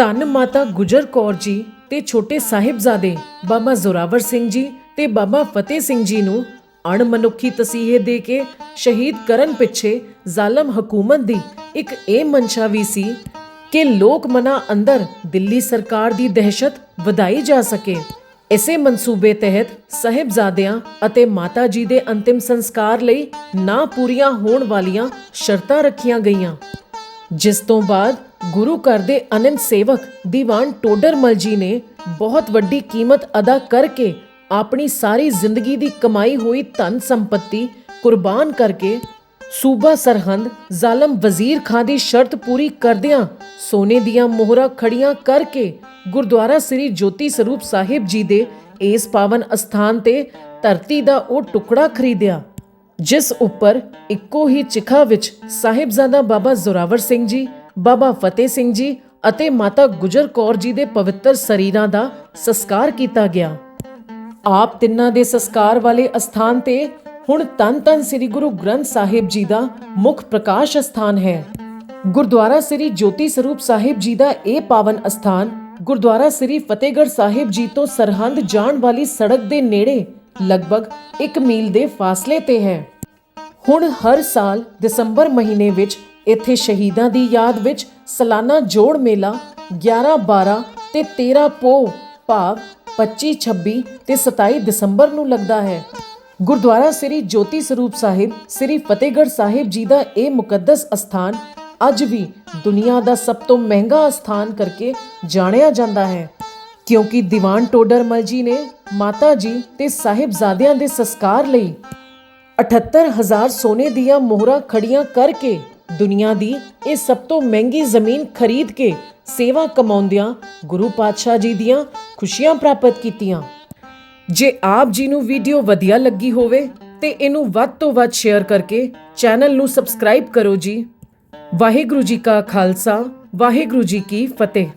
ਧੰਨ ਮਾਤਾ ਗੁਜਰ ਕੌਰ ਜੀ ਤੇ ਛੋਟੇ ਸਾਹਿਬਜ਼ਾਦੇ ਬਾਬਾ ਜ਼ੋਰਾਵਰ ਸਿੰਘ ਜੀ ਤੇ ਬਾਬਾ ਫਤਿਹ ਸਿੰਘ ਜੀ ਨੂੰ ਅਣਮਨੁੱਖੀ ਤਸੀਹੇ ਦੇ ਕੇ ਸ਼ਹੀਦ ਕਰਨ ਪਿੱਛੇ ਜ਼ਾਲਮ ਹਕੂਮਤ ਦੀ ਇੱਕ ਇਹ ਮਨਸ਼ਾ ਵੀ ਸੀ ਕਿ ਲੋਕ ਮਨਾ ਅੰਦਰ ਦਿੱਲੀ ਸਰਕਾਰ ਦੀ ਦਹਿਸ਼ਤ ਵਧਾਈ ਜਾ ਸਕੇ। ਇਸੇ ਮਨਸੂਬੇ ਤਹਿਤ ਸਹਿਬਜ਼ਾਦਿਆਂ ਅਤੇ ਮਾਤਾ ਜੀ ਦੇ ਅੰਤਿਮ ਸੰਸਕਾਰ ਲਈ ਨਾ ਪੂਰੀਆਂ ਹੋਣ ਵਾਲੀਆਂ ਸ਼ਰਤਾਂ ਰੱਖੀਆਂ ਗਈਆਂ। ਜਿਸ ਤੋਂ ਬਾਅਦ ਗੁਰੂ ਘਰ ਦੇ ਅਨੰਦ ਸੇਵਕ ਦੀਵਾਨ ਟੋਡਰਮਲ ਜੀ ਨੇ ਬਹੁਤ ਵੱਡੀ ਕੀਮਤ ਅਦਾ ਕਰਕੇ ਆਪਣੀ ਸਾਰੀ ਜ਼ਿੰਦਗੀ ਦੀ ਕਮਾਈ ਹੋਈ ਧਨ ਸੰਪਤੀ ਕੁਰਬਾਨ ਕਰਕੇ ਸੂਬਾ ਸਰਹੰਦ ਜ਼ਾਲਮ ਵਜ਼ੀਰ ਖਾਂ ਦੀ ਸ਼ਰਤ ਪੂਰੀ ਕਰਦਿਆਂ ਸੋਨੇ ਦੀਆਂ ਮੋਹਰਾਂ ਖੜੀਆਂ ਕਰਕੇ ਗੁਰਦੁਆਰਾ ਸ੍ਰੀ ਜੋਤੀ ਸਰੂਪ ਸਾਹਿਬ ਜੀ ਦੇ ਇਸ ਪਾਵਨ ਅਸਥਾਨ ਤੇ ਧਰਤੀ ਦਾ ਉਹ ਟੁਕੜਾ ਖਰੀਦਿਆ। ਜਿਸ ਉੱਪਰ ਇੱਕੋ ਹੀ ਚਿਖਾ ਵਿੱਚ ਸਾਹਿਬਜ਼ਾਦਾ ਬਾਬਾ ਜ਼ੋਰਾਵਰ ਸਿੰਘ ਜੀ, ਬਾਬਾ ਫਤਿਹ ਸਿੰਘ ਜੀ ਅਤੇ ਮਾਤਾ ਗੁਜਰ ਕੌਰ ਜੀ ਦੇ ਪਵਿੱਤਰ ਸਰੀਰਾਂ ਦਾ ਸੰਸਕਾਰ ਕੀਤਾ ਗਿਆ। ਆਪ ਤਿੰਨਾਂ ਦੇ ਸੰਸਕਾਰ ਵਾਲੇ ਅਸਥਾਨ ਤੇ ਹੁਣ ਤਨ ਤਨ ਸ੍ਰੀ ਗੁਰੂ ਗ੍ਰੰਥ ਸਾਹਿਬ ਜੀ ਦਾ ਮੁੱਖ ਪ੍ਰਕਾਸ਼ ਅਸਥਾਨ ਹੈ। ਗੁਰਦੁਆਰਾ ਸ੍ਰੀ ਜੋਤੀ ਸਰੂਪ ਸਾਹਿਬ ਜੀ ਦਾ ਇਹ ਪਾਵਨ ਅਸਥਾਨ ਗੁਰਦੁਆਰਾ ਸ੍ਰੀ ਫਤਿਹਗੜ੍ਹ ਸਾਹਿਬ ਜੀ ਤੋਂ ਸਰਹੰਦ ਜਾਣ ਵਾਲੀ ਸੜਕ ਦੇ ਨੇੜੇ ਲਗਭਗ 1 ਮੀਲ ਦੇ ਫਾਸਲੇ ਤੇ ਹੈ। ਹੁਣ ਹਰ ਸਾਲ ਦਸੰਬਰ ਮਹੀਨੇ ਵਿੱਚ ਇੱਥੇ ਸ਼ਹੀਦਾਂ ਦੀ ਯਾਦ ਵਿੱਚ ਸਾਲਾਨਾ ਜੋੜ ਮੇਲਾ 11 12 ਤੇ 13 ਪੋ ਭਾਵ 25 26 ਤੇ 27 ਦਸੰਬਰ ਨੂੰ ਲੱਗਦਾ ਹੈ। ਗੁਰਦੁਆਰਾ ਸ੍ਰੀ ਜੋਤੀ ਸਰੂਪ ਸਾਹਿਬ, ਸ੍ਰੀ ਫਤਿਹਗੜ੍ਹ ਸਾਹਿਬ ਜੀ ਦਾ ਇਹ ਮੁਕੱਦਸ ਅਸਥਾਨ ਅੱਜ ਵੀ ਦੁਨੀਆ ਦਾ ਸਭ ਤੋਂ ਮਹਿੰਗਾ ਅਸਥਾਨ ਕਰਕੇ ਜਾਣਿਆ ਜਾਂਦਾ ਹੈ। ਕਿਉਂਕਿ ਦੀਵਾਨ ਟੋਡਰਮਲ ਜੀ ਨੇ ਮਾਤਾ ਜੀ ਤੇ ਸਾਹਿਬਜ਼ਾਦਿਆਂ ਦੇ ਸੰਸਕਾਰ ਲਈ 78000 ਸੋਨੇ ਦੀਆਂ ਮੋਹਰਾਂ ਖੜੀਆਂ ਕਰਕੇ ਦੁਨੀਆ ਦੀ ਇਹ ਸਭ ਤੋਂ ਮਹਿੰਗੀ ਜ਼ਮੀਨ ਖਰੀਦ ਕੇ ਸੇਵਾ ਕਮਾਉਂਦਿਆਂ ਗੁਰੂ ਪਾਤਸ਼ਾਹ ਜੀ ਦੀਆਂ ਖੁਸ਼ੀਆਂ ਪ੍ਰਾਪਤ ਕੀਤੀਆਂ। ਜੇ ਆਪ ਜੀ ਨੂੰ ਵੀਡੀਓ ਵਧੀਆ ਲੱਗੀ ਹੋਵੇ ਤੇ ਇਹਨੂੰ ਵੱਧ ਤੋਂ ਵੱਧ ਸ਼ੇਅਰ ਕਰਕੇ ਚੈਨਲ ਨੂੰ ਸਬਸਕ੍ਰਾਈਬ ਕਰੋ ਜੀ। ਵਾਹਿਗੁਰੂ ਜੀ ਕਾ ਖਾਲਸਾ, ਵਾਹਿਗੁਰੂ ਜੀ ਕੀ ਫਤਿਹ।